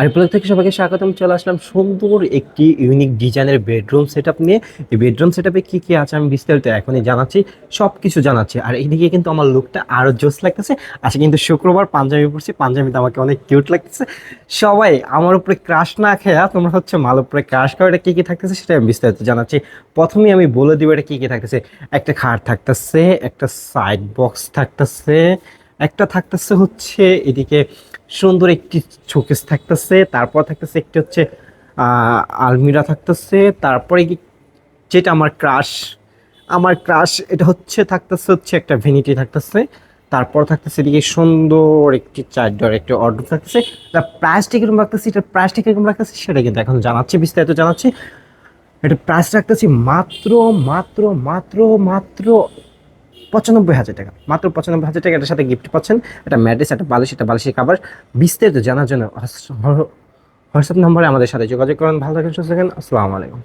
আর blog থেকে সবাইকে স্বাগতম, চলে আসলাম সুন্দর একটি ইউনিক ডিজাইনের বেডরুম সেট নিয়ে। এই বেডরুম সেট আপে কী কী আছে আমি বিস্তারিত এখনই জানাচ্ছি সব কিছু জানাচ্ছি। আর এইদিকে কিন্তু আমার লুকটা আরও জোস লাগতেছে। আজকে কিন্তু শুক্রবার, পাঞ্জাবি পড়ছি পাঞ্জাবিতে আমাকে অনেক কিউট লাগতেছে। সবাই, আমার উপরে ক্রাশ না খেয়া তোমরা হচ্ছে মাল উপরে ক্রাশ করো, এটা কী কী থাকতেছে সেটা আমি বিস্তারিত জানাচ্ছি। প্রথমেই আমি বলে দিব এটা কী কী থাকতেছে। একটা খাট থাকতেছে, একটা সাইড বক্স থাকতেছে, একটা থাকতেছে হচ্ছে এদিকে সুন্দর একটি শোকেস থাকতেছে, তারপর থাকতেছে একটি হচ্ছে আলমিরা থাকতেছে, তারপরে যেটা আমার ক্রাশ আমার ক্রাশ এটা হচ্ছে, থাকতেছে হচ্ছে একটা ভেনিটি থাকতেছে, তারপর থাকতেছে এদিকে সুন্দর একটি চার ডোর একটি অর্ডার থাকতেছে তার প্রাইসটা কীরকম রাখতেছি, এটার প্রাইসটা কীরকম রাখতেছি সেটা কিন্তু এখন জানাচ্ছি, বিস্তারিত জানাচ্ছি। এটা প্রাইস রাখতেছি মাত্র মাত্র মাত্র মাত্র পঁচানব্বই হাজার টাকা। মাত্র পঁচানব্বই হাজার টাকা, এটার সাথে গিফট পাচ্ছেন। একটা ম্যাডেস একটা বালিশ, একটা বালিশের খাবার বিস্তারিত জানার জন্য হোয়াটসঅ্যাপ নম্বরে আমাদের সাথে যোগাযোগ করেন। ভালো থাকেন, সুস্থ থাকেন। আসসালামু আলাইকুম।